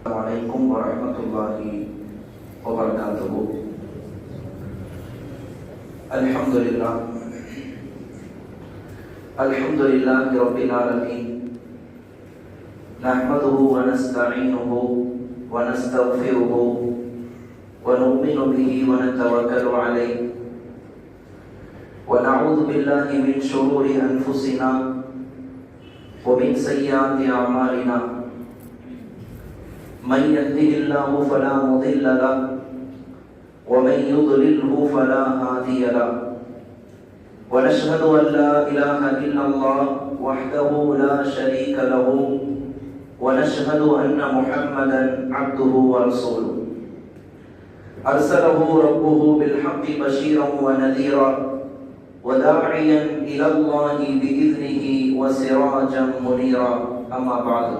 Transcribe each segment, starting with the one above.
السلام عليكم ورحمة الله وبركاته. الحمد لله. الحمد لله رب العالمين. نحمده ونستعينه ونستغفره ونؤمن به ونتوكل عليه. ونعوذ بالله من شرور أنفسنا ومن سيئات أعمالنا. من يهده الله فلا مضل له ومن يضلله فلا هادي له. ونشهد أن لا إله إلا الله وحده لا شريك له ونشهد أن محمدا عبده ورسوله. أرسله ربه بالحق بشيرا ونذيرا وداعيا إلى الله بإذنه وسراجا منيرا. أما بعد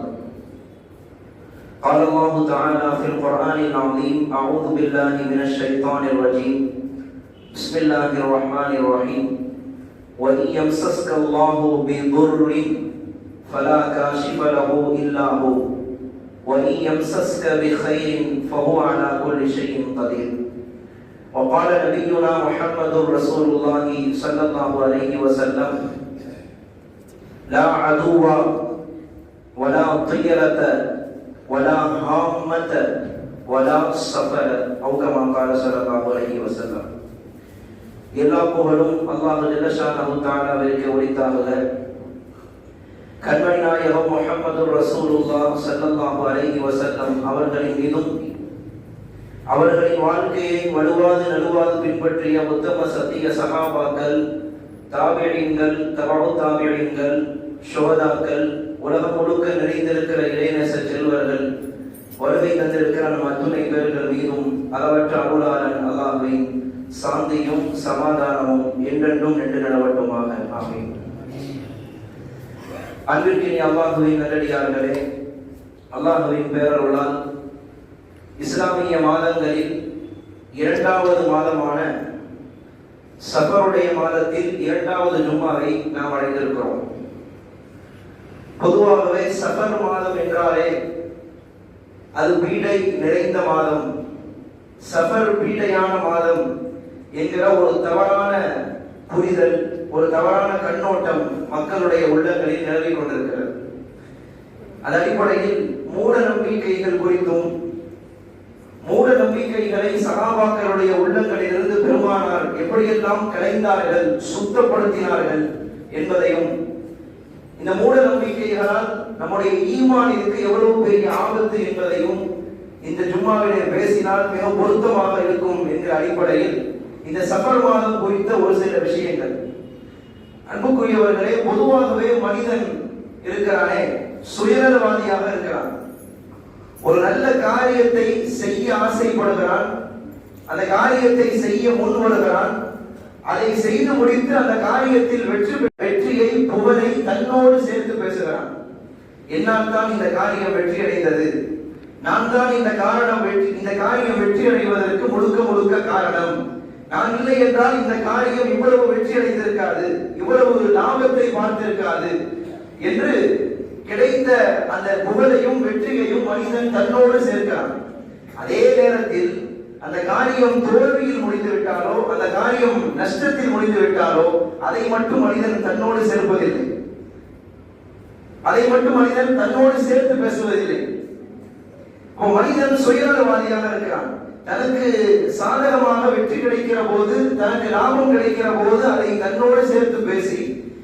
قال الله تعالى في القرآن العظيم أعوذ بالله من الشيطان الرجيم. بسم الله الرحمن الرحيم. وإن يمسسك الله بضر فلا كاشف له إلا هو. وإن يمسسك بخير فهو على كل شيء قدير. وقال نبينا محمد رسول الله صلى الله عليه وسلم لا عدو ولا طيرة ولا هامة ولا سفر أو كما قال صلى الله عليه وسلم எல்லா புகழும் அல்லாஹ் ஜல்லஷானஹு தஆலாவிற்கு உரித்தாகுக கண்மணி நாயகம் முஹம்மது ரசூலுல்லாஹ் ஸல்லல்லாஹு அலைஹி வஸல்லம் அவர்களின் மீதும் அவர்களின் வாழ்க்கையை வலுவாது நலுவாது பின்பற்றிய உத்தம சத்திய சகாபாக்கள் தாபியங்கள் தபாவு தாபியங்கள் சுகதாக்கள் உலகம் முழுக்க நிறைந்திருக்கிற இளைநேச செல்வர்கள் வருகை தந்திருக்கிற நம் அத்துணை பேர்கள் மீதும் அளவற்ற அருளாளன் அல்லாஹ்வின் சாந்தியும் சமாதானமும் என்றென்றும் நின்று நடவட்டுமாக. ஆமீன். அன்பிற்கினி அல்லாஹுவின் நல்லடியார்களே அல்லாஹுவின் பேரருளால் இஸ்லாமிய மாதங்களில் இரண்டாவது மாதமான சபருடைய மாதத்தில் இரண்டாவது ஜும்மாவை நாம் அடைந்திருக்கிறோம். பொதுவாகவே சஃபர் மாதம் என்றாலே அது பீடை நிறைந்த மாதம். சஃபர் பீடையான மாதம் என்கிற ஒரு தவறான புரிதல் ஒரு தவறான கண்ணோட்டம் மக்களுடைய உள்ளங்களில் நிலவி கொண்டிருக்கிறது. அது அடிப்படையில் மூட நம்பிக்கைகள் குறித்தும் மூட நம்பிக்கைகளை சகாபாக்களுடைய உள்ளங்களிலிருந்து பெருமானார் எப்படியெல்லாம் கலைந்தார்கள் சுத்தப்படுத்தினார்கள் என்பதையும் இந்த மூட நம்பிக்கைகளால் நம்முடைய ஈமானிற்கு எவ்வளவு பெரிய ஆபத்து என்பதையும் இந்த ஜும்மாவிலே பேசினால் மிக பொருத்தமாக இருக்கும் என்கிற அடிப்படையில் இந்த சஃபர் மாதம் குறித்த ஒரு சில விஷயங்கள். அன்புக்குரியவர்களே பொதுவாகவே மனிதன் இருக்கிறானே சுயநலவாதியாக இருக்கிறான். ஒரு நல்ல காரியத்தை செய்ய ஆசைப்படுகிறான் அந்த காரியத்தை செய்ய முன்வருகிறான் அதை செய்து முடித்து அந்த காரியத்தில் வெற்றி வெற்றி புகழை தன்னோடு சேர்த்து பேசுகிறான். என்னால் தான் இந்த காரியம் வெற்றி அடைந்தது நான் தான் இந்த காரணம் வெற்றி இந்த காரியம் வெற்றி அடைவதற்கு முழுக்க முழுக்க காரணம். நான் இல்லை என்றால் இந்த காரியம் இவ்வளவு வெற்றி அடைந்திருக்காது இவ்வளவு லாபத்தை பார்த்திருக்காது என்று கிடைத்த அந்த புகழையும் வெற்றியையும் மனிதன் தன்னோடு சேர்க்கிறான். அதே நேரத்தில் அந்த காரியம் தோல்வியில் முடிந்து விட்டாலோ அந்த காரியம் நஷ்டத்தில் முடிந்து விட்டாலோ அதை மட்டும் மனிதன் தன்னோடு சேர்ப்பதில்லை. அதை மட்டும் மனிதன் தன்னோடு சேர்த்து பேசுவதில்லை. மனிதன் சுயநலவாதியாக இருக்கிறான். தனக்கு சாதகமாக வெற்றி கிடைக்கிற போது தனக்கு லாபம் கிடைக்கிற போது அதை தன்னோடு சேர்த்து பேசி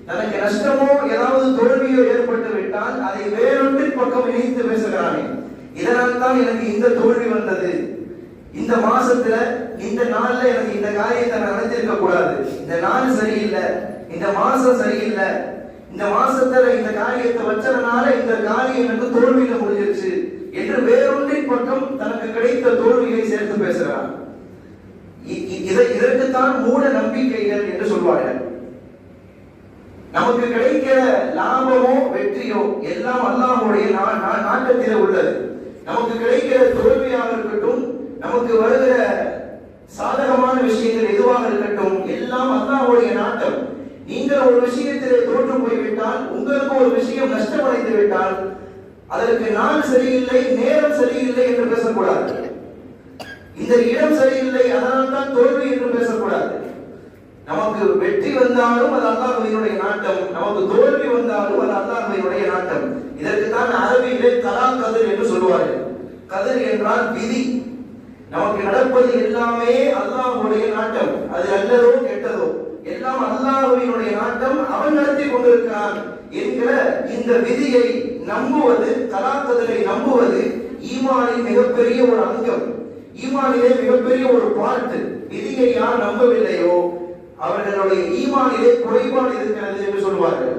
தனக்கு நஷ்டமோ ஏதாவது தோல்வியோ ஏற்பட்டு விட்டால் அதை வேறொன்றின் பக்கம் இணைத்து பேசுகிறானே. இதனால் தான் எனக்கு இந்த தோல்வி வந்தது. இந்த மாசத்துல இந்த நாள்ல எனக்கு இந்த காரியத்தை நான் நடத்திருக்க கூடாது. இந்த நாள் சரியில்லை. இந்த மாசம் சரியில்லை. இந்த மாசத்துல இந்த காரியத்தை வச்சதுனால இந்த காரியம் எனக்கு தோல்வியில முடிஞ்சிருச்சு என்று வேறொன்றின் பக்கம் தனக்கு கிடைத்த தோல்வியை சேர்த்து பேசுகிறார். இதை இதற்குத்தான் மூட நம்பிக்கைகள் என்று சொல்வார்கள். நமக்கு கிடைக்கிற லாபமோ வெற்றியோ எல்லாம் அல்லாஹுடைய நாட்டத்திலே உள்ளது. நமக்கு கிடைக்கிற தோல்வியாக இருக்கட்டும் நமக்கு வருகிற சாதகமான விஷயங்கள் எதுவாக இருக்கட்டும் எல்லாம் அல்லாஹ்வுடைய நாட்டம். நீங்கள் ஒரு விஷயத்தில் தோற்று போய்விட்டால் உங்களுக்கு ஒரு விஷயம் நஷ்டமடைந்து விட்டால் அதற்கு நாள் சரியில்லை நேரம் சரியில்லை என்று பேசக்கூடாது. இந்த இடம் சரியில்லை அதனால் தான் தோல்வி என்று பேசக்கூடாது. நமக்கு வெற்றி வந்தாலும் அது அல்லாஹ்வினுடைய நாட்டம். நமக்கு தோல்வி வந்தாலும் அது அல்லாஹ்வினுடைய நாட்டம். இதற்கு தான் அரபியிலே கலா கதிர் என்று சொல்வார்கள் கதிர் என்றால் விதி. நமக்கு நடப்பது எல்லாமே அல்லாஹ்வுடைய நாட்டம். அது நல்லதோ கெட்டதோ. எல்லாம் அல்லாஹுவினுடைய நாட்டம். அவன் நடத்தி கொண்டிருக்கிறான் என்கிற இந்த விதியை நம்புவது கலாக்கதிரை நம்புவது ஈமானின் மிகப்பெரிய ஒரு அங்கம். ஈமானிலே மிகப்பெரிய ஒரு பாட்டு விதியை யார் நம்பவில்லையோ அவர்களுடைய ஈமானிலே குறைபாடு இருக்கிறது என்று சொல்வார்கள்.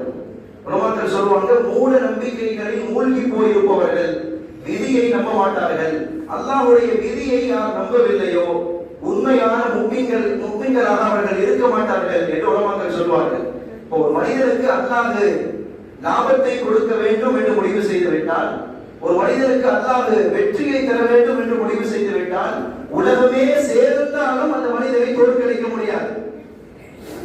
உலமாக்கள் சொல்லுவாங்க மூட நம்பிக்கைகளில் மூழ்கி போயிருப்பவர்கள். விதியை நம்ப மாட்டார்கள். அல்லாஹுடைய விதியை யார் நம்பவில்லையோ உண்மையான முக்மீன்கள் முக்மீன்களாக அவர்கள் இருக்க மாட்டார்கள் என்று உலமாக்கள் சொல்வார்கள். இப்போ ஒரு மனிதனுக்கு அல்லாது லாபத்தை கொடுக்க வேண்டும் என்று முடிவு செய்து விட்டால் ஒரு மனிதனுக்கு அல்லாது வெற்றியை தர வேண்டும் என்று முடிவு செய்து விட்டால் உலகமே சேர்ந்தாலும் அந்த மனிதனை தோற்கடிக்க முடியாது.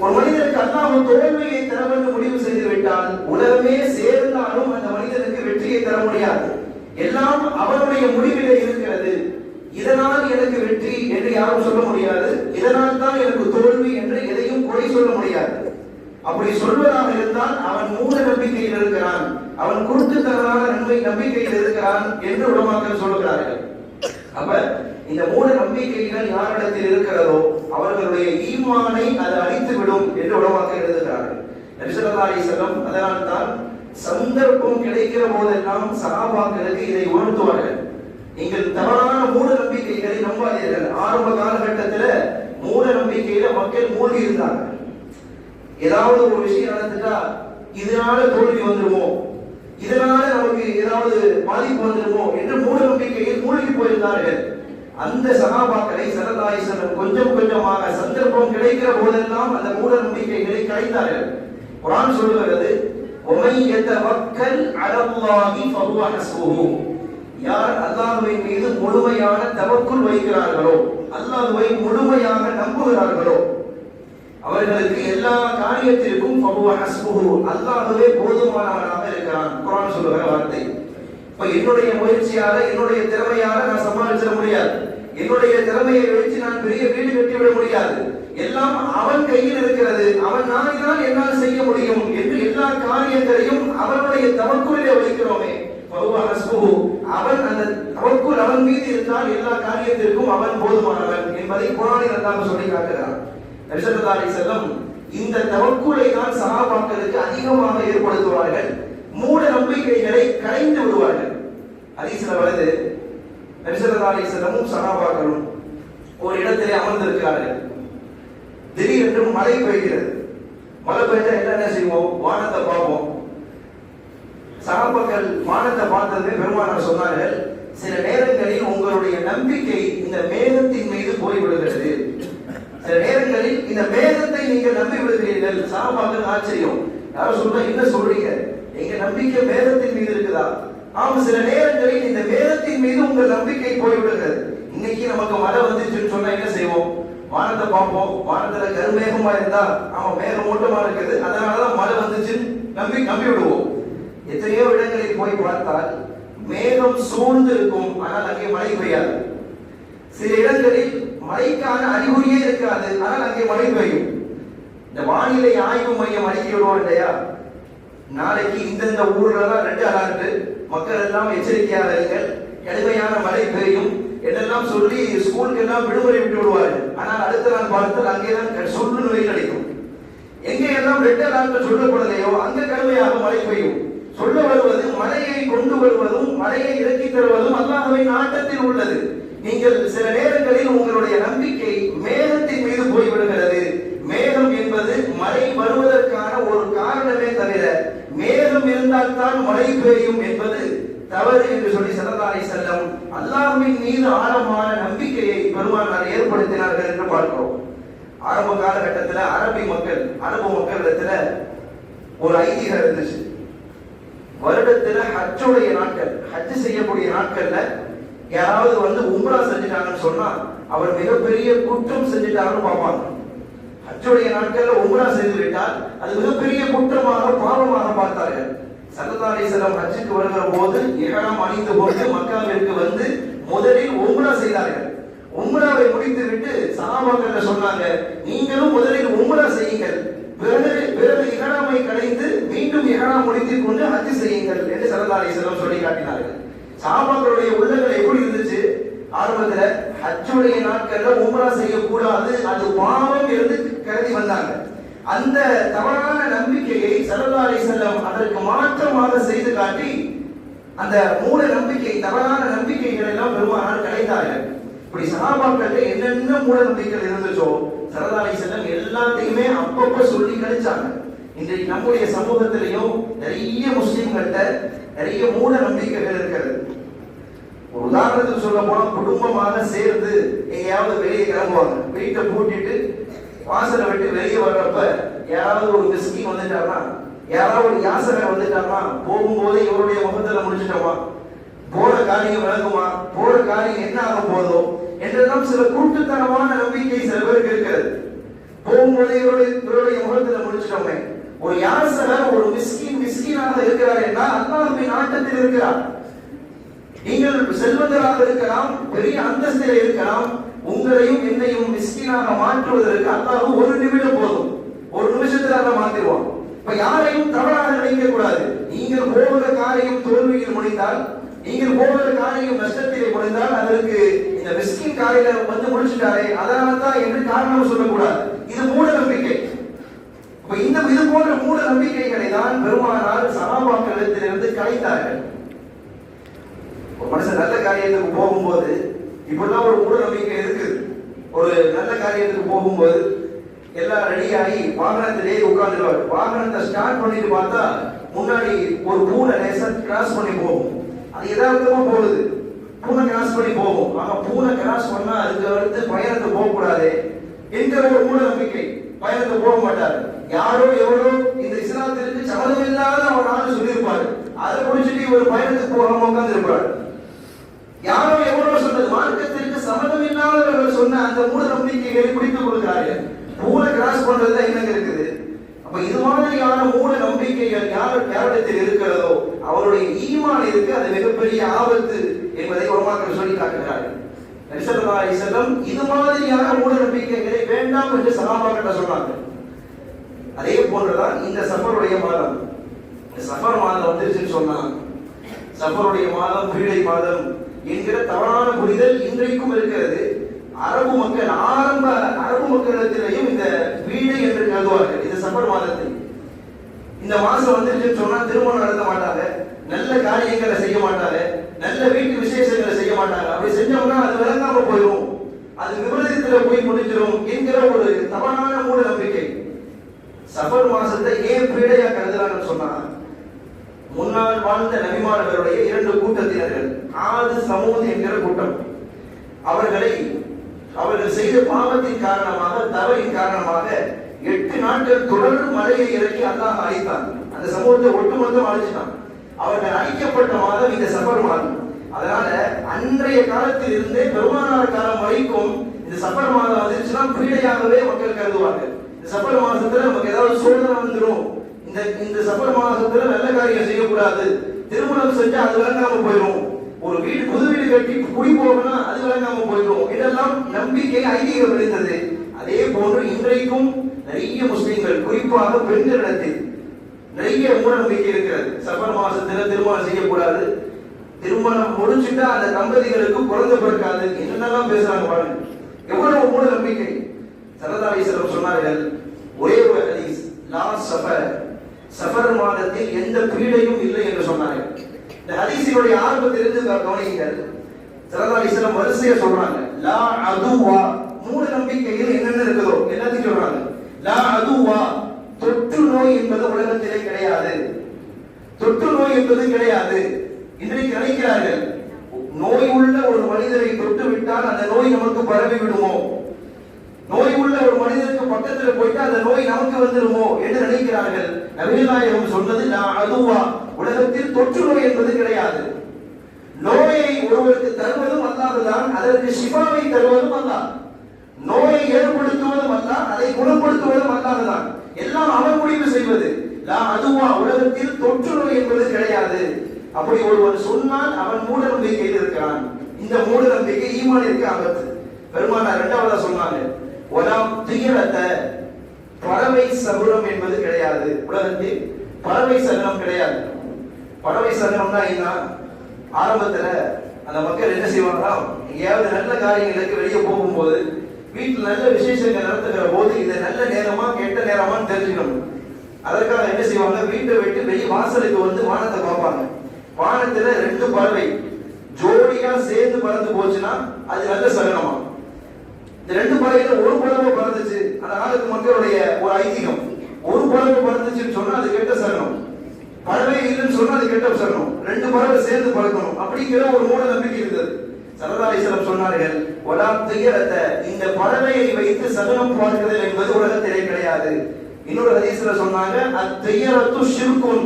ஒரு மனிதனுக்கு அல்லாஹ் தோல்வியை தர வேண்டும் முடிவு செய்து விட்டால் உலகமே சேர்ந்தாலும் அந்த மனிதனுக்கு வெற்றியை தர முடியாது. எல்லாம் அவனுடைய முடிவிலே இருக்கிறது. இதனால் எனக்கு வெற்றி என்று யாரும் சொல்ல முடியாது. இதனால் தான் எனக்கு தோல்வி என்று எதையும் குறை சொல்ல முடியாது. அப்படி சொல்வதாக இருந்தால் அவன் மூட நம்பிக்கையில் இருக்கிறான். அவன் குருட்டுத்தனமான நன்மை நம்பிக்கையில் இருக்கிறான் என்று உடமாக்கள் சொல்லுகிறார்கள். அப்ப இந்த மூட நம்பிக்கைகள் யாரிடத்தில் இருக்கிறதோ அவர்களுடைய ஈமானை அது அழித்து விடும் என்று உடமாக்கள் எழுதுகிறார்கள். நபிசல்லா அலிசல்லம் அதனால் தான் சந்தர்ப்பம் கிடைக்கிற போதெல்லாம் சகாபாக்களுக்கு இதை உணர்த்துவார்கள். நீங்கள் தவறான மூட நம்பிக்கைகளை நம்பாதீர்கள். ஆரம்ப காலகட்டத்தில் மூட நம்பிக்கையில மக்கள் மூழ்கி இருந்தாங்க. ஏதாவது ஒரு விஷயம் நடந்துட்டா இதனால தோல்வி வந்துருமோ? இதனால நமக்கு ஏதாவது பாதிப்பு வந்துருமோ? என்று மூட நம்பிக்கையில் மூழ்கி போயிருந்தார்கள். அந்த சகாபாக்களை சரதாய் கொஞ்சம் கொஞ்சமாக சந்தர்ப்பம் கிடைக்கிற போதெல்லாம் அந்த மூட நம்பிக்கைகளை கலைத்தார்கள். குரான் சொல்லுகிறது உமை எத்தவக்கல் அலல்லாஹி ஃபஹுவ சோகும் யார் அல்லாஹுவை மீது முழுமையான தவக்குள் வைக்கிறார்களோ அல்லாஹுவை முழுமையாக நம்புகிறார்களோ அவர்களுக்கு எல்லா காரியத்திற்கும் அல்லாஹுவே போதுமானவராக இருக்கிறான். குரான் சொல்லுகிற வார்த்தை. இப்ப என்னுடைய முயற்சியால என்னுடைய திறமையால நான் சமாளிச்சிட முடியாது. என்னுடைய திறமையை வைத்து நான் பெரிய வீடு கட்டிவிட முடியாது. எல்லாம் அவன் கையில் இருக்கிறது. அவன் நாளைதான் என்னால் செய்ய முடியும் என்று எல்லா காரியங்களையும் அவனுடைய தவக்குள்ளே வைக்கிறோமே ஃபஹுவ ஹஸ்புஹு அவன் அந்த தவக்குல் அவன் மீது இருந்தால் எல்லா காரியத்திற்கும் அவன் போதுமானவன் என்பதை குரானில் அல்லாஹ் சொல்லி காட்டுகிறான். நபிசல்லாஹி செல்லம் இந்த தவக்குலை தான் சகாபாக்களுக்கு அதிகமாக ஏற்படுத்துவார்கள். மூட நம்பிக்கைகளை கலைந்து விடுவார்கள். ஹதீஸ்ல வருது நபிசல்லாஹி செல்லமும் சகாபாக்களும் ஒரு இடத்திலே அமர்ந்திருக்கிறார்கள். திடீரென்று மழை பெய்கிறது. மழை பெய்தா என்ன செய்வோம்? வானத்தை பார்ப்போம். சகாபாக்கள் வானத்தை பார்த்ததுமே பெருமானார் சொன்னார்கள் சில நேரங்களில் உங்களுடைய நம்பிக்கை இந்த மேகத்தின் மீது போய்விடுகிறது. சில நேரங்களில் இந்த மேகத்தை நீங்கள் நம்பி விடுகிறீர்கள் சாபாக்கள் ஆச்சரியம். யாரும் சொல்ற என்ன சொல்றீங்க? எங்க நம்பிக்கை மேகத்தின் மீது இருக்குதா? ஆமா சில நேரங்களில் இந்த மேகத்தின் மீது உங்கள் நம்பிக்கை போய்விடுகிறது. இன்னைக்கு நமக்கு மழை வந்துச்சுன்னு சொன்னா என்ன செய்வோம்? வானத்தை பார்ப்போம். வானத்துல கருமேகமா இருந்தா ஆமா மேகம் மூட்டமா இருக்குது. அதனாலதான் மழை வந்துச்சுன்னு நம்பி நம்பி விடுவோம் எத்தனையோ இடங்களில் போய் பார்த்தால் மேகம் சூழ்ந்து இருக்கும் ஆனால் அங்கே மழை பெய்யாது. சில இடங்களில் மழைக்கான அறிகுறியே இருக்காது. ஆனால் அங்கே மழை பெய்யும். இந்த வானிலை ஆய்வு மையம் அறிக்கை விடுவோம் இல்லையா? நாளைக்கு இந்தந்த ஊர்ல தான் ரெட் அலர்ட் மக்கள் எல்லாம் எச்சரிக்கையாக இருங்கள். கடுமையான மழை பெய்யும். என்னெல்லாம் சொல்லி ஸ்கூலுக்கு எல்லாம் விடுமுறை விட்டு விடுவார்கள். ஆனால் அடுத்த நாள் பார்த்தால் அங்கேதான் சொல்லு நோய் கிடைக்கும். எங்கே எல்லாம் ரெட் அலர்ட் சொல்லப்படலையோ அங்க கடுமையாக மழை பெய்யும். சொல்ல வருவது மழையை கொண்டு வருவதும் மழையை இறக்கி தருவதும் அல்லாஹவின் ஆட்டத்தில் உள்ளது. நீங்கள் சில நேரங்களில் உங்களுடைய நம்பிக்கை மேகத்தின் மீது போய்விடுகிறது. மேகம் என்பது மழை வருவதற்கான ஒரு காரணமே தவிர மேகம் இருந்தால்தான் மழை பெய்யும் என்பது தவறு என்று சொல்லி சரதாரை செல்லம் அல்லாஹின் மீது ஆழமான நம்பிக்கையை பெருமானார் ஏற்படுத்தினார்கள் என்று பார்க்கிறோம். ஆரம்ப காலகட்டத்தில் அரபி மக்கள் அரபு மக்களிடத்துல ஒரு ஐதீகம் இருந்துச்சு. வருடத்துல ஹஜ்ஜுடைய நாட்கள் ஹஜ் செய்யக்கூடிய நாட்கள்ல யாராவது வந்து உம்ரா செஞ்சுட்டாங்கன்னு சொன்னா அவர் மிகப்பெரிய குற்றம் செஞ்சுட்டாங்கன்னு பார்ப்பாங்க. ஹஜ்ஜுடைய நாட்கள்ல உம்ரா செய்து விட்டால் அது மிகப்பெரிய குற்றமாக பாவமாக பார்த்தார்கள். சல்லல்லாஹு அலைஹி ஹஜ்ஜுக்கு வருகிற போது இஹ்ராம் அணிந்து கொண்டு மக்காவிற்கு வந்து முதலில் உம்ரா செய்தார்கள். உம்ராவை முடித்துவிட்டு சஹாபாக்கள் சொன்னாங்க நீங்களும் முதலில் உம்ரா செய்யுங்கள். பிறகு பிறகு இஹ்ராமை கலைந்து மீண்டும் இஹ்ராம் முடித்துக் கொண்டு ஹஜ் செய்யுங்கள் என்று சல்லல்லாஹு அலைஹி சொல்லி காட்டினார்கள் சாபாக்களுடைய உள்ளங்கள் எப்படி இருந்துச்சு? ஆரம்பத்துல ஹஜ்ஜுடைய நாட்கள்ல உம்ரா செய்யக்கூடாது அது பாவம் இருந்து கருதி வந்தாங்க. அந்த தவறான நம்பிக்கையை சல்லல்லாஹு அலைஹி அதற்கு மாற்றமாக செய்து காட்டி அந்த மூட நம்பிக்கை தவறான நம்பிக்கைகள் எல்லாம் பெருமானார் கலைந்தார்கள் இப்படி சகாபாக்கள் என்னென்ன மூட நம்பிக்கைகள் இருந்துச்சோ சல்லல்லாஹு அலைஹி எல்லாத்தையுமே அப்பப்ப சொல்லி கழிச்சாங்க. இன்றைக்கு நம்முடைய சமூகத்திலையும் நிறைய முஸ்லிம்கள்ட்ட நிறைய மூட நம்பிக்கைகள் இருக்கிறது. ஒரு உதாரணத்துக்கு சொல்ல போனா குடும்பமாக சேர்ந்து எங்கேயாவது வெளியே கிளம்புவாங்க. வீட்டை பூட்டிட்டு வாசலை விட்டு வெளியே வர்றப்ப யாராவது ஒரு மிஸ்கின் வந்துட்டாருன்னா யாராவது ஒரு யாசகர் வந்துட்டாருன்னா போகும்போது இவருடைய முகத்துல முடிச்சிட்டோமா போற காரியம் விளங்குமா? போற காரியம் என்ன ஆக போதோ என்றெல்லாம் சில கூட்டுத்தனமான நம்பிக்கை சில பேருக்கு இருக்கிறது. போகும்போது இவருடைய இவருடைய முகத்துல முடிச்சிட்டோமே ஒரு யாசகர் ஒரு மிஸ்கின் மிஸ்கினாக இருக்கிறார் என்றால் அல்லாஹ்வின் நாட்டத்தில் இருக்கிறார். நீங்கள் செல்வந்தராக இருக்கலாம் பெரிய அந்தஸ்தில் இருக்கலாம் உங்களையும் என்னையும் மிஸ்கினாக மாற்றுவதற்கு அல்லாஹ் ஒரு நிமிடம் போதும். ஒரு நிமிஷத்துல அதை மாத்திடுவான். இப்ப யாரையும் தவறாக நினைக்க கூடாது நீங்கள் போகிற காரியம் தோல்வியில் முடிந்தால் நீங்கள் போகிற காரியம் நஷ்டத்திலே முடிந்தால் அதற்கு இந்த மிஸ்கின் காரியில வந்து முடிச்சுட்டாரே அதனால தான் என்று காரணம் சொல்லக்கூடாது. இது மூட நம்பிக்கை. அப்ப இந்த இது போன்ற மூட நம்பிக்கைகளை தான் பெருமானார் சகாபாக்களிடத்திலிருந்து கலைத்தார்கள். ஒரு மனுஷன் நல்ல காரியத்துக்கு போகும்போது இப்படிலாம் ஒரு மூட நம்பிக்கை இருக்குது. ஒரு நல்ல காரியத்துக்கு போகும்போது எல்லாம் ரெடியாகி வாகனத்திலே உட்கார்ந்துருவார். வாகனத்தை ஸ்டார்ட் பண்ணிட்டு பார்த்தா முன்னாடி ஒரு பூனை லேசர் கிராஸ் பண்ணி போகும். அது எதார்த்தமா போகுது. பூனை கிராஸ் பண்ணி போகும். ஆனா பூனை கிராஸ் பண்ணா அதுக்கு அடுத்து பயணத்தை போக கூடாது என்கிற ஒரு மூட நம்பிக்கை. பயணத்தை போக மாட்டார். யாரோ எவரோ இந்த இஸ்லாத்திற்கு சம்மதம் இல்லாத அவர் ஆள் சொல்லியிருப்பாரு. அதை குடிச்சிட்டு இவர் பயணத்துக்கு போகாம உட்கார்ந்து இருப்பாரு யாரோ எவரோ சொன்னது மார்க்கத்திற்கு சம்மதம் இல்லாதவர்கள் சொன்ன அந்த மூட நம்பிக்கைகளை குடித்துக் கொள்கிறார்கள். பூனை கிராஸ் பண்றதுல என்னங்க இருக்குது? அப்ப இது மாதிரியான மூட நம்பிக்கைகள் யார் யாரிடத்தில் இருக்கிறதோ அவருடைய ஈமான் இருக்கு அது மிகப்பெரிய ஆபத்து என்பதை உலமாக்கள் சொல்லி காட்டுகிறார்கள். நபிசல்லா அலிசல்லம் இது மாதிரியான மூட நம்பிக்கைகளை வேண்டாம் என்று சகாபாக்கிட்ட சொன்னாங்க. அதே போன்றுதான் இந்த சஃபருடைய மாதம். இந்த சஃபர் மாதம் வந்துருச்சுன்னு சொன்னா சஃபருடைய மாதம் பீடை மாதம் என்கிற தவறான புரிதல் இன்றைக்கும் இருக்கிறது. அரபு மக்கள் ஆரம்ப அரபு மக்களிடத்திலையும் இந்த வீடு என்று கருதுவார்கள். இந்த சபர் மாதத்தை இந்த மாசம் வந்துருச்சுன்னு சொன்னா திருமணம் நடத்த மாட்டாங்க. நல்ல காரியங்களை செய்ய மாட்டாங்க. நல்ல வீட்டு விசேஷங்களை செய்ய மாட்டாங்க. அப்படி செஞ்சோம்னா அது விளங்காம போயிடும் அது விபரீதத்துல போய் முடிஞ்சிடும் என்கிற ஒரு தவறான மூட நம்பிக்கை சபர் மாசத்தை ஏன் பீடையா கருதுறாங்கன்னு சொன்னா முன்னால் வாழ்ந்த நபிமானவருடைய இரண்டு கூட்டத்தினர்கள் ஆது சமூகம் என்கிற கூட்டம். அவர்களை அவர்கள் செய்த பாவத்தின் காரணமாக தவறின் காரணமாக எட்டு நாட்கள் தொடர்ந்து மலையை இறக்கி அல்லாஹ் அழைத்தான். அந்த சமூகத்தை ஒட்டுமொத்தம் அழைச்சிட்டான். அவர்கள் அழிக்கப்பட்ட மாதம் இந்த சஃபர் மாதம். அதனால அன்றைய காலத்தில் இருந்தே பெருமானார் காலம் வரைக்கும் இந்த சஃபர் மாதம் வந்துருச்சுன்னா பீடையாகவே மக்கள் கருதுவாங்க இந்த சஃபர் மாதத்துல நமக்கு ஏதாவது சோதனை வந்துடும் இந்த இந்த சஃபர் மாதத்துல நல்ல காரியம் செய்யக்கூடாது. திருமணம் செஞ்சு அது விளங்காம போயிடும் ஒரு வீடு புது வீடு கட்டி குடி போகணும் அது விளங்காம போயிடும் இதெல்லாம் நம்பிக்கை ஐதீகம் இருந்தது. அதே போன்று இன்றைக்கும் நிறைய முஸ்லிம்கள் குறிப்பாக பெண்களிடத்தில் நிறைய மூடநம்பிக்கை இருக்கிறது. சபர் மாசத்துல திருமணம் செய்யக்கூடாது. திருமணம் முடிச்சுட்டா அந்த தம்பதிகளுக்கு குழந்தை பிறக்காது என்னென்னலாம் பேசுறாங்க பாருங்க. எவ்வளவு மூட நம்பிக்கை சரதாரீஸ்வரம் சொன்னார்கள் ஒரே ஒரு ஹதீஸ் லா சஃபர். சஃபர் மாதத்தில் எந்த பீடையும் இல்லை என்று சொன்னார்கள். இந்த ஹதீஸினுடைய ஆரம்பத்திலிருந்து கவனிங்கள் சரதாரீஸ்வரம் வரிசையை சொல்றாங்க. லா அதுவா. மூட நம்பிக்கையில் என்னென்ன இருக்குதோ எல்லாத்தையும் சொல்றாங்க. லா அதுவா. தொற்று நோய் என்பது உலகத்திலே கிடையாது. தொற்று நோய் என்பது கிடையாது. இன்றைக்கு நினைக்கிறார்கள் நோய் உள்ள ஒரு மனிதரை தொட்டு விட்டால் அந்த நோய் நமக்கு பரவி விடுமோ? நோய் உள்ள ஒரு மனிதனுக்கு பக்கத்தில் போயிட்டு அந்த நோய் நமக்கு வந்துருமோ என்று நினைக்கிறார்கள். நவீனாயகம் சொன்னது நான் அதுவா. உலகத்தில் தொற்று நோய் என்பது கிடையாது. நோயை ஒருவருக்கு தருவதும் அல்லாதுதான் அதற்கு சிபாவை தருவதும் அல்லாஹ். நோயை ஏற்படுத்துவதும் அல்லாஹ் அதை குணப்படுத்துவதும் அல்லாதுதான் எல்லாம் அவன் முடிவு செய்வது அதுவா உலகத்தில் தொற்று நோய் என்பது கிடையாது. அப்படி ஒருவர் சொன்னால் அவன் மூட நம்பிக்கையில் இருக்கிறான் இந்த மூட நம்பிக்கை ஈமானிற்கு ஆபத்து பெருமானார் இரண்டாவதா சொன்னாங்க ஒலாம் துயரத்த பறவை சகுனம் என்பது கிடையாது. உலகத்தில் பறவை சகுனம் கிடையாது. பறவை சங்கம்னா என்ன? ஆரம்பத்துல அந்த மக்கள் என்ன செய்வாங்கன்னா எங்கேயாவது நல்ல காரியங்களுக்கு வெளியே போகும்போது வீட்டில் நல்ல விசேஷங்கள் நடத்துகிற போது இது நல்ல நேரமா கெட்ட நேரமான்னு தெரிஞ்சுக்கணும். அதற்காக என்ன செய்வாங்க? வீட்டை விட்டு வெளியே வாசலுக்கு வந்து வானத்தை பார்ப்பாங்க. வானத்துல ரெண்டு பறவை. ஜோடியா சேர்ந்து பறந்து போச்சுன்னா அது நல்ல சகனமா இந்த ரெண்டு பறவையில ஒரு பறவை பறந்துச்சு. அந்த காலத்து மக்களுடைய ஒரு ஐதீகம். ஒரு பறவை பறந்துச்சுன்னு சொன்னா அது கெட்ட சகனம் பறவை இல்லைன்னு சொன்னா அது கெட்ட சொல்லணும் ரெண்டு பறவை சேர்ந்து பறக்கணும். அப்படிங்கிற ஒரு மூட நம்பிக்கை இருந்தது. சரதாரிசலம் சொன்னார்கள் ஒலா துயரத்தை இந்த பறவையை வைத்து சகனம் பார்க்கிறது என்பது உலகத்திலே கிடையாது. இன்னொரு ஹதீஸ்ல சொன்னாங்க அத்துயரத்து சிறுக்கும்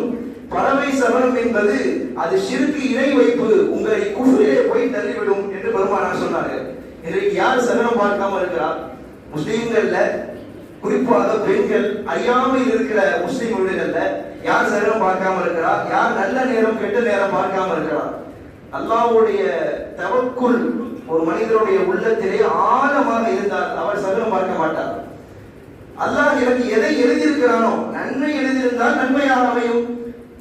பறவை சரணம் என்பது அது சிறுக்கு இணை வைப்பு உங்களை குஃபிலே போய் தள்ளிவிடும் என்று பெருமானார் சொன்னார்கள். இன்றைக்கு யார் சகனம் பார்க்காம இருக்கிறார் முஸ்லீம்கள்ல குறிப்பாக பெண்கள் அறியாமல் இருக்கிற முஸ்லிம் வீடுகள்ல யார் நேரம் பார்க்காம இருக்கிறா? யார் நல்ல நேரம் கெட்ட நேரம் பார்க்காம இருக்கிறா? அல்லாவுடைய தவக்குள் ஒரு மனிதனுடைய உள்ளத்திலே ஆழமாக இருந்தால் அவர் சகலம் பார்க்க மாட்டார். அல்லாஹ் எனக்கு எதை எழுதியிருக்கிறானோ நன்மை எழுதியிருந்தால் நன்மையாக அமையும்.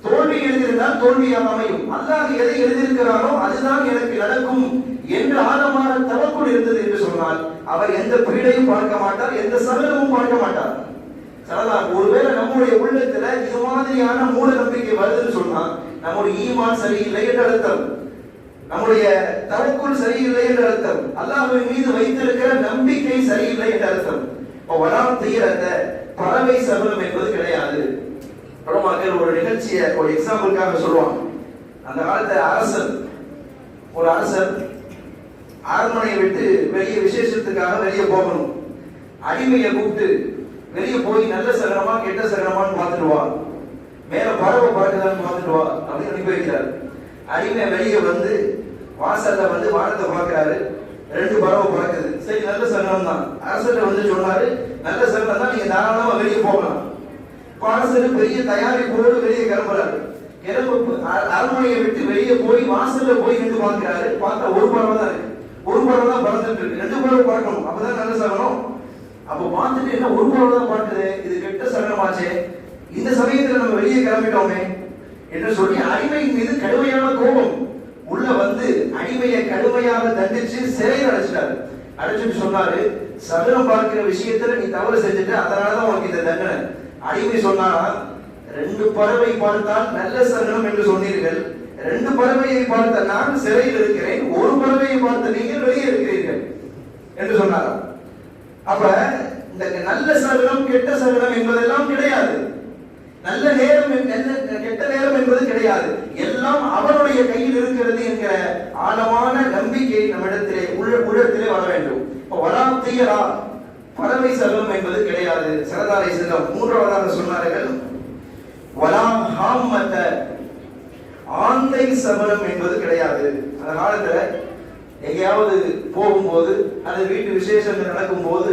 தோல்வி எழுதியிருந்தால் தோல்வியாக அமையும். அல்லாஹ் எதை எழுதியிருக்கிறானோ அதுதான் எனக்கு நடக்கும் என்று ஆழமான தவக்குள் இருந்தது என்று சொன்னால் அவர் எந்த பீடையும் பார்க்க மாட்டார் எந்த சகலமும் பார்க்க மாட்டார். ஒருவேளை நம்முடைய உள்ளத்துல இது மாதிரியான மூட நம்பிக்கை வருதுன்னு சொன்னா நம்முடைய ஈமான் சரியில்லை என்று அர்த்தம். நம்முடைய தவக்குள் சரியில்லை என்று அர்த்தம். அல்லாஹ்வை மீது வைத்திருக்கிற நம்பிக்கை சரியில்லை என்று அர்த்தம். இப்போ வராம் தீரத்த பறவை சபலம் என்பது கிடையாது. உலமாக்கள் ஒரு நிகழ்ச்சியை ஒரு எக்ஸாம்பிளுக்காக சொல்லுவாங்க. அந்த காலத்துல அரசர் ஒரு அரசர் அரண்மனையை விட்டு வெளியே விசேஷத்துக்காக வெளியே போகணும். அடிமையை கூப்பிட்டு வெளியே போய் நல்ல சகரமா கெட்ட சகரமான்னு பார்த்துட்டு வா. மேல பறவை பறக்குதான்னு பார்த்துட்டு வா. அப்படின்னு அனுப்பி வைக்கிறாரு. அடிமை வெளியே வந்து வாசல்ல வந்து வானத்தை பார்க்கிறாரு. ரெண்டு பறவை பறக்குது. சரி நல்ல சகனம் தான் அரசர் வந்து சொன்னாரு நல்ல சகனம் தான் நீங்க தாராளமா வெளியே போகலாம். அரசர் பெரிய தயாரிப்போடு வெளியே கிளம்புறாரு. கிளம்பு அரண்மனையை விட்டு வெளியே போய் வாசல்ல போய் நின்று பார்க்கிறாரு. பார்த்தா ஒரு பறவை தான் இருக்கு ஒரு பறவை தான் பறந்துட்டு இருக்கு. ரெண்டு பறவை பார்க்கணும் அப்பதான் நல்ல சகனம் அப்ப பார்த்துட்டு என்ன ஒரு பொருள் தான் பார்க்குது. இது கெட்ட சகனமாச்சே இந்த சமயத்துல நம்ம வெளியே கிளம்பிட்டோமே என்று சொல்லி அடிமையின் மீது கடுமையான கோபம் உள்ள வந்து அடிமையை கடுமையாக தண்டிச்சு சிறையில் அடைச்சிட்டாரு. அடைச்சிட்டு சொன்னாரு சகனம் பார்க்கிற விஷயத்துல நீ தவறு செஞ்சுட்டு அதனாலதான் உனக்கு இந்த தண்டனை. அடிமை சொன்னா ரெண்டு பறவை பார்த்தால் நல்ல சகனம் என்று சொன்னீர்கள். ரெண்டு பறவையை பார்த்த நான் சிறையில் இருக்கிறேன் ஒரு பறவையை பார்த்த நீங்கள் வெளியே இருக்கிறீர்கள் என்று சொன்னாராம். அப்ப இந்த நல்ல சகனம் கெட்ட சகனம் என்பதெல்லாம் கிடையாது. நல்ல நேரம் என்- நல்ல கெட்ட நேரம் என்பது கிடையாது. எல்லாம் அவனுடைய கையில் இருக்கிறது என்கிற ஆழமான நம்பிக்கை நம்மிடத்திலே உள்ள உள்ளத்திலே வர வேண்டும். இப்ப வரா தீயரா பறவை சகனம் என்பது கிடையாது. சரதாரை செல்லம் மூன்றாவதாக சொன்னார்கள் வலா ஹாம்மத்த ஆந்தை சபலம் என்பது கிடையாது. அந்த காலத்துல எங்கேயாவது போகும்போது அந்த வீட்டு விசேஷங்கள் நடக்கும்போது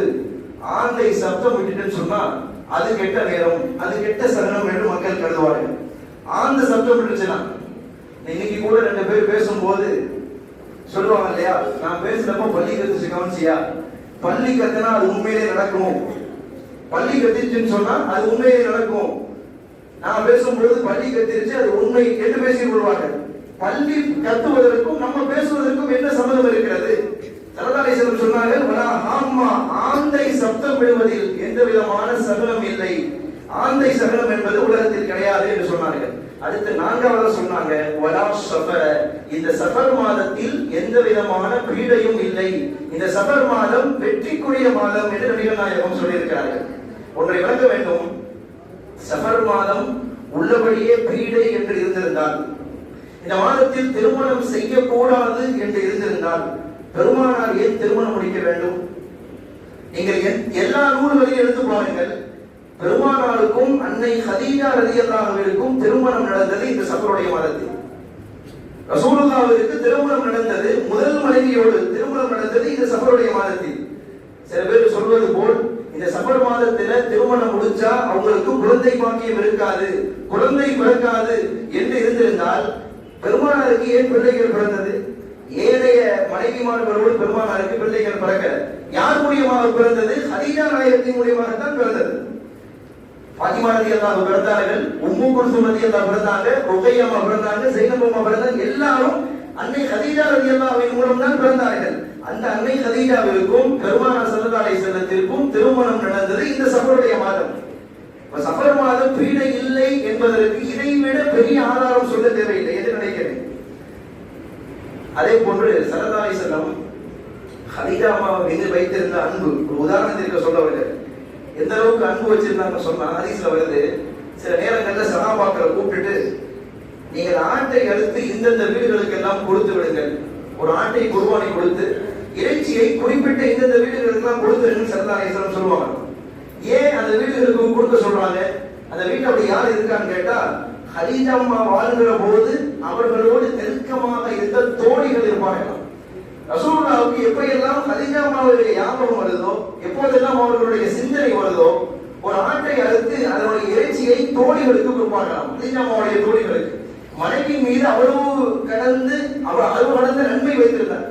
ஆந்தை சப்தம் விட்டுட்டுன்னு சொன்னா அது கெட்ட நேரம் அது கெட்ட சகனம் என்று மக்கள் கருதுவார்கள். ஆந்த சப்தம் விட்டுச்சுன்னா இன்னைக்கு கூட ரெண்டு பேர் பேசும்போது சொல்லுவாங்க இல்லையா நான் பேசுறப்ப பள்ளி கத்துச்சு கவனிச்சியா? பள்ளி கத்துனா அது உண்மையிலே நடக்கும்? பள்ளி கத்திருச்சுன்னு சொன்னா அது உண்மையிலே நடக்கும்? நான் பேசும்பொழுது பள்ளி கத்திருச்சு அது உண்மை என்று பேசிக் கொள்வார்கள். பள்ளி கத்துவதற்கும் நம்ம பேசுவதற்கும் என்ன சம்மதம் இருக்கிறது? சரதாரேஸ்வரர் சொன்னார்கள் ஆமா ஆம்மா ஆந்தை சப்தம் விடுவதில் எந்த விதமான சகலம் இல்லை. ஆந்தை சகலம் என்பது உலகத்தில் கிடையாது என்று சொன்னார்கள். அடுத்து நான்காவது சொன்னாங்க வலா சஃபர. இந்த சஃபர் மாதத்தில் எந்த விதமான பீடையும் இல்லை. இந்த சஃபர் மாதம் வெற்றிக்குரிய மாதம் என்று நபிகள் நாயகம் சொல்லியிருக்கிறார்கள். ஒன்றை விளக்க வேண்டும். சஃபர் மாதம் உள்ளபடியே பீடை என்று இருந்திருந்தால் இந்த மாதத்தில் திருமணம் செய்யக்கூடாது என்று இருந்திருந்தால் பெருமானார் ஏன் திருமணம் முடிக்க வேண்டும்? நீங்கள் என்- எல்லா நூல்களையும் எடுத்து பாருங்கள். பெருமானாருக்கும் அன்னை ஹதீஜா ரதியல்லாவிற்கும் திருமணம் நடந்தது இந்த சபருடைய மாதத்தில். ரசூலுல்லாவிற்கு திருமணம் நடந்தது முதல் மனைவியோடு திருமணம் நடந்தது இந்த சபருடைய மாதத்தில். சில பேர் சொல்வது போல் இந்த சபர் மாதத்துல திருமணம் முடிச்சா அவங்களுக்கு குழந்தை பாக்கியம் இருக்காது குழந்தை பிறக்காது என்று இருந்திருந்தால் பெருமானாருக்கு ஏன் பிள்ளைகள் பிறந்தது? ஏழைய மனைவிமானவர்களோடு பெருமானாருக்கு பிள்ளைகள் பிறக்கல. யார் மூலியமாக பிறந்தது? ஹதீஜா நாயகத்தின் மூலியமாகத்தான் பிறந்தது. பாத்திமா ரதி அல்லாஹ் பிறந்தார்கள் உம்மு குல்சும் ரதி அல்லாஹ் பிறந்தாங்க ருகையம்மா பிறந்தாங்க ஜெயினபம்மா பிறந்தாங்க எல்லாரும் அன்னை ஹதீஜா ரதி அல்லாஹ்வின் மூலம் தான் பிறந்தார்கள். அந்த அன்னை ஹதீஜாவிற்கும் பெருமானார் ஸல்லல்லாஹு செல்லத்திற்கும் திருமணம் நடந்தது இந்த சஃபருடைய மாதம். இப்ப சஃபர் மாதம் பீடை இல்லை என்பதற்கு இதை விட பெரிய ஆதாரம் சொல்ல தேவையில்லை. அதே போன்று ஸல்லல்லாஹு செல்லம் ஹதீஜா அம்மாவை மீது வைத்திருந்த அன்பு ஒரு உதாரணத்திற்கு சொல்ல வருகிறது எந்த அளவுக்கு அன்பு வச்சிருந்தாங்க சொன்னா ஹதீஸ்ல வருது சில நேரங்கள்ல சகாபாக்களை கூப்பிட்டுட்டு நீங்கள் ஆட்டை அடுத்து இந்தந்த வீடுகளுக்கு எல்லாம் கொடுத்து விடுங்கள். ஒரு ஆட்டை குருவானை கொடுத்து இறைச்சியை குறிப்பிட்ட இந்தந்த வீடுகளுக்கு எல்லாம் கொடுத்து சொல்லுவாங்க. ஏன் அந்த வீடுகளுக்கு கொடுக்க சொல்றாங்க? அந்த வீட்டில் அப்படி யார் இருக்கான்னு கேட்டா ஹதீஜா வாழ்கிற போது அவர்களோடு நெருக்கமாக இருந்த தோழிகள் இருப்பார்கள். ரசூலுல்லாவுக்கு எப்பையெல்லாம் ஹதீஜா அம்மாவுடைய ஞாபகம் வருதோ எப்போதெல்லாம் அவர்களுடைய சிந்தனை வருதோ ஒரு ஆட்டை அறுத்து அதனுடைய இறைச்சியை தோழிகளுக்கு கொடுப்பார்களாம். ஹதீஜா அம்மாவுடைய தோழிகளுக்கு. மனைவி மீது அவ்வளவு கடந்து அவர் அளவு கடந்த நன்மை வைத்திருந்தார்.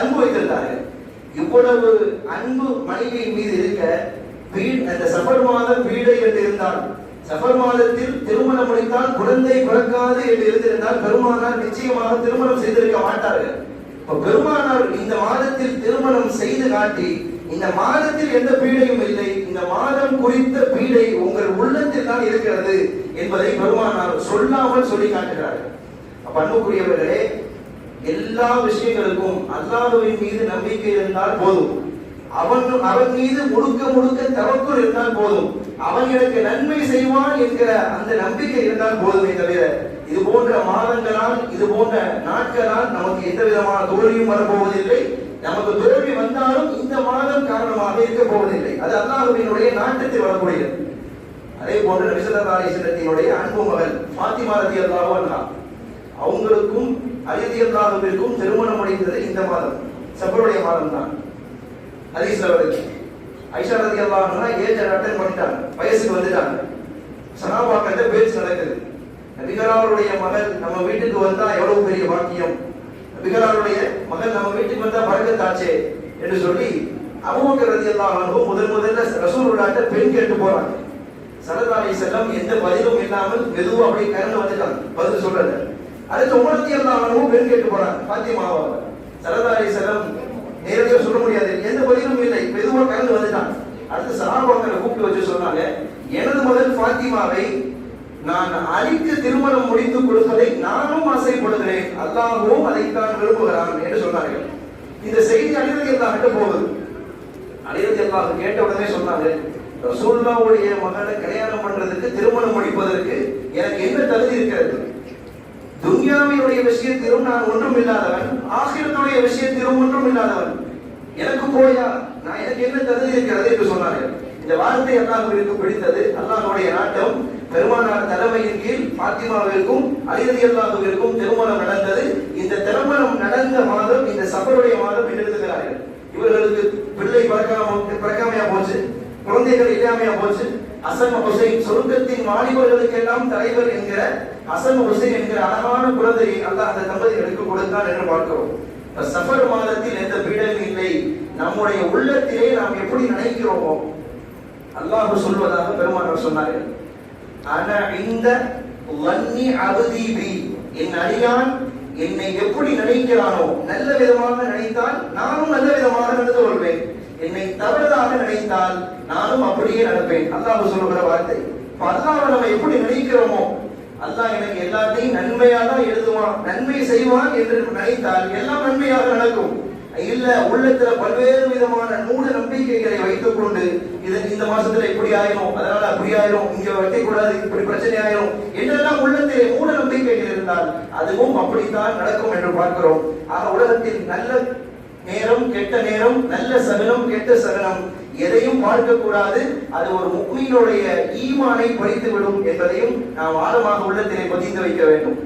அன்பு வைத்திருந்தார்கள். இவ்வளவு அன்பு மனைவியின் மீது இருக்க வீடு அந்த சபர் மாதம் வீடை என்று இருந்தால் சஃபர் மாதத்தில் திருமணம் முடித்தால் குழந்தை பிறக்காது என்று எழுதியிருந்தால் பெருமானார் நிச்சயமாக திருமணம் செய்திருக்க மாட்டார்கள். இப்ப பெருமானார் இந்த மாதத்தில் திருமணம் செய்து காட்டி இந்த மாதத்தில் எந்த பீடையும் இல்லை இந்த மாதம் குறித்த பீடை உங்கள் உள்ளத்தில் தான் இருக்கிறது என்பதை பெருமானார் சொல்லாமல் சொல்லி காட்டுகிறார்கள். அப்ப அன்புக்குரியவர்களே எல்லா விஷயங்களுக்கும் அல்லாஹ்வின் மீது நம்பிக்கை இருந்தால் போதும். அவன் அவன் மீது முழுக்க முழுக்க தவக்குள் இருந்தால் போதும். அவன் எனக்கு நன்மை செய்வான் என்கிற அந்த நம்பிக்கை இருந்தால் போதுமே தவிர இது போன்ற மாதங்களால் இது போன்ற நாட்களால் நமக்கு எந்த விதமான தோல்வியும் வரப்போவதில்லை. நமக்கு தோல்வி வந்தாலும் இந்த மாதம் காரணமாக இருக்க போவதில்லை. அது அல்லாஹ்வினுடைய நாட்டத்தில் வரக்கூடியது. அதே போன்று நபிசல்லாசனத்தினுடைய அன்பு மகள் ஃபாத்திமா ரதி அல்லாஹு அவங்களுக்கும் அலிதி அல்லாஹுவிற்கும் திருமணம் முடிந்தது இந்த மாதம். சபருடைய மாதம் தான் ஹதீஸ்ல வருது. ஐஷா ரதி அல்லாஹுனா ஏஜ் அட்டன் பண்ணிட்டாங்க. வயசுக்கு வந்துட்டாங்க. சனாபாக்கள்ல பேச்சு நடக்குது. நபிகராருடைய மகள் நம்ம வீட்டுக்கு வந்தா எவ்வளவு பெரிய பாக்கியம்? நபிகராருடைய மகள் நம்ம வீட்டுக்கு வந்தா பறக்கத்தாச்சே என்று சொல்லி அவங்க ரதி அல்லாஹு முதன் முதல்ல ரசூலுல்லாட்ட பெண் கேட்டு போறாங்க. சரதாரி செல்லம் எந்த பதிலும் இல்லாமல் மெதுவா அப்படியே கரண்டு வந்துட்டாங்க. பதில் சொல்றது அடுத்து உமரத்தி அல்லாஹ் பெண் கேட்டு போறாங்க பாத்தியமாவா சரதாரி செல்லம் நேரடியாக சொல்ல முடியாது. எந்த பதிலும் இல்லை. மெதுவாக கலந்து வந்துட்டான். அடுத்து சகாபாக்களை கூப்பிட்டு வச்சு சொன்னாங்க எனது மகள் பாத்திமாவை நான் அழிக்க திருமணம் முடித்து கொடுப்பதை நானும் ஆசைப்படுகிறேன். அல்லாஹும் அதைத்தான் விரும்புகிறான் என்று சொன்னார்கள். இந்த செய்தி அழிரதி எல்லாம் கிட்ட போகுது. அலிரதி எல்லாம் கேட்ட உடனே சொன்னாங்க ரசூல்லாவுடைய மகனை கல்யாணம் பண்றதுக்கு திருமணம் முடிப்பதற்கு எனக்கு என்ன தகுதி இருக்கிறது? துன்யாவினுடைய விஷயத்திலும் நான் ஒன்றும் இல்லாதவன் ஆசிரியத்துடைய விஷயத்திலும் ஒன்றும் இல்லாதவன் எனக்கு போயா நான் எனக்கு என்ன தகுதி இருக்கிறது என்று சொன்னார்கள். இந்த வார்த்தை அல்லாஹுவிற்கு பிடித்தது. அல்லாஹுடைய நாட்டம் பெருமானார் தலைமையின் கீழ் பாத்திமாவிற்கும் அலிரதி அல்லாஹுவிற்கும் திருமணம் நடந்தது. இந்த திருமணம் நடந்த மாதம் இந்த சபருடைய மாதம் என்று எழுதுகிறார்கள். இவர்களுக்கு பிள்ளை பிறக்காம பிறக்காமையா போச்சு? குழந்தைகள் இல்லாமையா போச்சு? அசன் ஹுசைன் சொர்க்கத்தின் வாலிபர்களுக்கு எல்லாம் தலைவர் என்கிற அசன் ஹுசைன் என்கிற அழகான குழந்தையை அல்ல அந்த தம்பதிகளுக்கு கொடுத்தான் என்று பார்க்கிறோம். சஃபர் மாதத்தில் எந்த பீடமும் இல்லை. நம்முடைய உள்ளத்திலே நாம் எப்படி நினைக்கிறோமோ அல்லாஹ் சொல்வதாக பெருமானவர் சொன்னார்கள். ஆனா இந்த வன்னி அபதி பி. என் அடியான் என்னை எப்படி நினைக்கிறானோ நல்ல விதமாக நினைத்தால் நானும் நல்ல விதமாக என்னை தவறுதாக நினைத்தால் நானும் அப்படியே நடப்பேன். அல்லாஹ் சொல்லுகிற வார்த்தை. இப்ப அல்லாஹ் நம்ம எப்படி நினைக்கிறோமோ அல்லாஹ் எனக்கு எல்லாத்தையும் நன்மையாக தான் எழுதுவான் நன்மை செய்வான் என்று நினைத்தால் எல்லாம் நன்மையாக நடக்கும். இல்ல உள்ளத்துல பல்வேறு விதமான மூட நம்பிக்கைகளை வைத்துக் கொண்டு இது இந்த மாசத்துல இப்படி ஆயிரும் அதனால அப்படி ஆயிரும் இங்க வைக்க கூடாது இப்படி பிரச்சனை ஆயிரும் என்னெல்லாம் உள்ளத்திலே மூட நம்பிக்கைகள் இருந்தால் அதுவும் அப்படித்தான் நடக்கும் என்று பார்க்கிறோம். ஆக உலகத்தில் நல்ல நேரம் கெட்ட நேரம் நல்ல சகனம் கெட்ட சகனம். எதையும் பார்க்க கூடாது அது ஒரு முக்மீனுடைய ஈமானை பறித்து விடும் என்பதையும் நாம் ஆழமாக உள்ளத்திலே பதிந்து வைக்க வேண்டும்.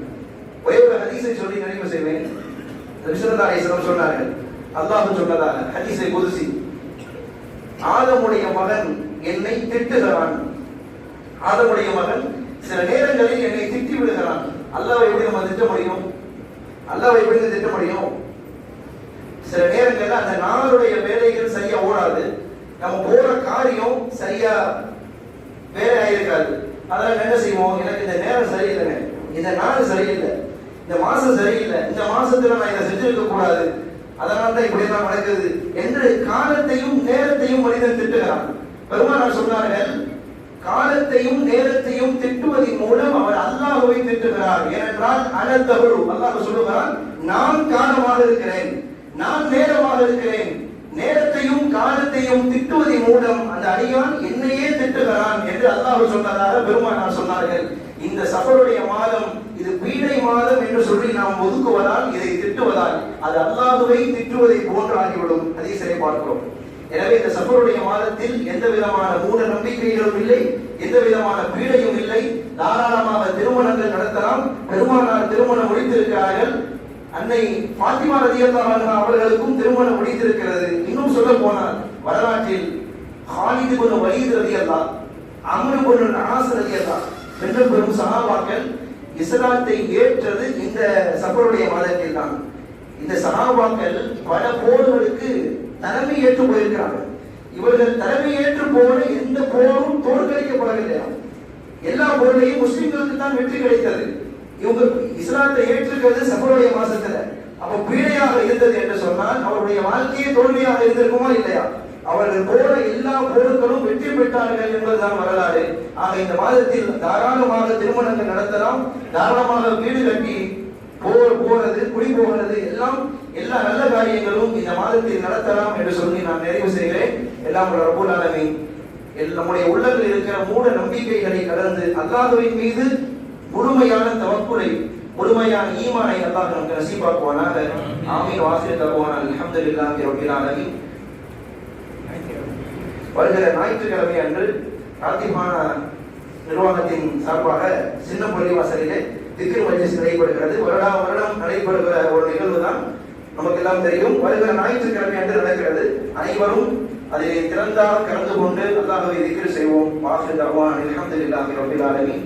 ஒரே ஒரு ஹதீஸை சொல்லி நினைவு செய்வேன். ரிஷதாரேஸ்வரம் சொன்னார்கள். அல்லாஹ் சொன்னதாக ஹதீஸை குதிசி ஆதமுடைய மகன் என்னை திட்டுகிறான். ஆதமுடைய மகன் சில நேரங்களில் என்னை திட்டி விடுகிறான் அல்லாவை எப்படி நம்ம திட்ட முடியும்? அல்லாவை எப்படி திட்ட முடியும்? சில நேரங்கள்ல அந்த நாளுடைய வேலைகள் சரியா ஓடாது. நம்ம போற காரியம் சரியா வேலை ஆயிருக்காது. அதனால என்ன செய்வோம்? எனக்கு இந்த நேரம் சரியில்லைங்க. இந்த நாள் சரியில்லை. இந்த மாசம் சரியில்லை. இந்த மாசத்துல நான் இதை செஞ்சிருக்க கூடாது. அதனால தான் இப்படி எல்லாம் நடக்குது. என்று காலத்தையும் நேரத்தையும் மனிதன் திட்டுகிறான். பெருமானார் சொன்னார்கள் காலத்தையும் நேரத்தையும் திட்டுவதன் மூலம் அவர் அல்லாஹுவை திட்டுகிறார். ஏனென்றால் அனத்தவழு அல்லாஹ் சொல்லுகிறான் நான் காலமாக இருக்கிறேன். நான் நேரமாக இருக்கிறேன். நேரத்தையும் காலத்தையும் திட்டுவதன் மூலம் அந்த அடியான் என்னையே திட்டுகிறான் என்று அல்லாஹ் சொன்னதாக பெருமானார் சொன்னார்கள். இந்த சஃபருடைய மாதம் இது பீடை மாதம் என்று சொல்லி நாம் ஒதுக்குவதால் இதை திட்டுவதால் அது அல்லாஹுவை திட்டுவதை போன்று ஆகிவிடும் ஹதீஸரை பார்க்கிறோம். எனவே இந்த சஃபருடைய மாதத்தில் எந்த விதமான மூட நம்பிக்கைகளும் இல்லை எந்த விதமான பீடையும் இல்லை. தாராளமாக திருமணங்கள் நடத்தலாம். பெருமானார் திருமணம் முடித்திருக்கிறார்கள். அன்னை பாத்திமா ரதியல்லாஹு அவர்களுக்கும் திருமணம் முடித்திருக்கிறது இன்னும் சொல்ல போனால் வரலாற்றில் ஹாலிது குன் வலீத் ரதியல்லாஹ் அம்ரு குன் ஆஸ் ரதியல்லாஹ் ரெண்டு பெரும் சஹாபாக்கள் இஸ்லாத்தை ஏற்றது இந்த சபருடைய மாதத்தில் தான் இந்த சஹாபாக்கள் பல போர்களுக்கு தலைமை ஏற்று போயிருக்கிறாங்க இவர்கள் தலைமை ஏற்று போன எந்த போரும் தோற்கடிக்கப்படவில்லையா எல்லா போர்களையும் முஸ்லிம்களுக்கு தான் வெற்றி கிடைத்தது. இவங்க இஸ்லாத்தை ஏற்றுக்கிறது சஃபருடைய மாசத்துல அப்ப பீடையாக இருந்தது என்று சொன்னால் அவருடைய வாழ்க்கையே தோல்வியாக இருந்திருக்குமா இல்லையா? அவர்கள் போற எல்லா போர்களும் வெற்றி பெற்றார்கள் என்பதுதான் வரலாறு. ஆக இந்த மாதத்தில் தாராளமாக திருமணங்கள் நடத்தலாம். தாராளமாக வீடு கட்டி போர் போறது குடி போகிறது எல்லாம் எல்லா நல்ல காரியங்களும் இந்த மாதத்தில் நடத்தலாம் என்று சொல்லி நான் நிறைவு செய்கிறேன். எல்லாம் ரபுல் நம்முடைய உள்ளத்தில் இருக்கிற மூட நம்பிக்கைகளை கடந்து அல்லாஹுவின் மீது முழுமையான தவக்குலை முழுமையான ஈமானை அல்லாஹ் நமக்கு நசீபாக்குவானாக. ஆமீன். வாசிய தருவான் அல்ஹம்துலில்லாஹி ரப்பில் ஆலமீன். வருகிற ஞாயிற்றுக்கிழமை அன்று ராத்திமான நிர்வாகத்தின் சார்பாக சின்ன பள்ளிவாசலிலே திக்ர் மஜ்லிஸ் நடைபெறுகிறது. வருடா வருடம் நடைபெறுகிற ஒரு நிகழ்வு தான் நமக்கு எல்லாம் தெரியும். வருகிற ஞாயிற்றுக்கிழமை அன்று நடக்கிறது. அனைவரும் அதில் திறந்தால் கலந்து கொண்டு அல்லாஹ்வை திக்ர் செய்வோம். வாஹிர் தர்வான் அல்ஹம்துலில்லாஹி ரப்பில் ஆலமீன்.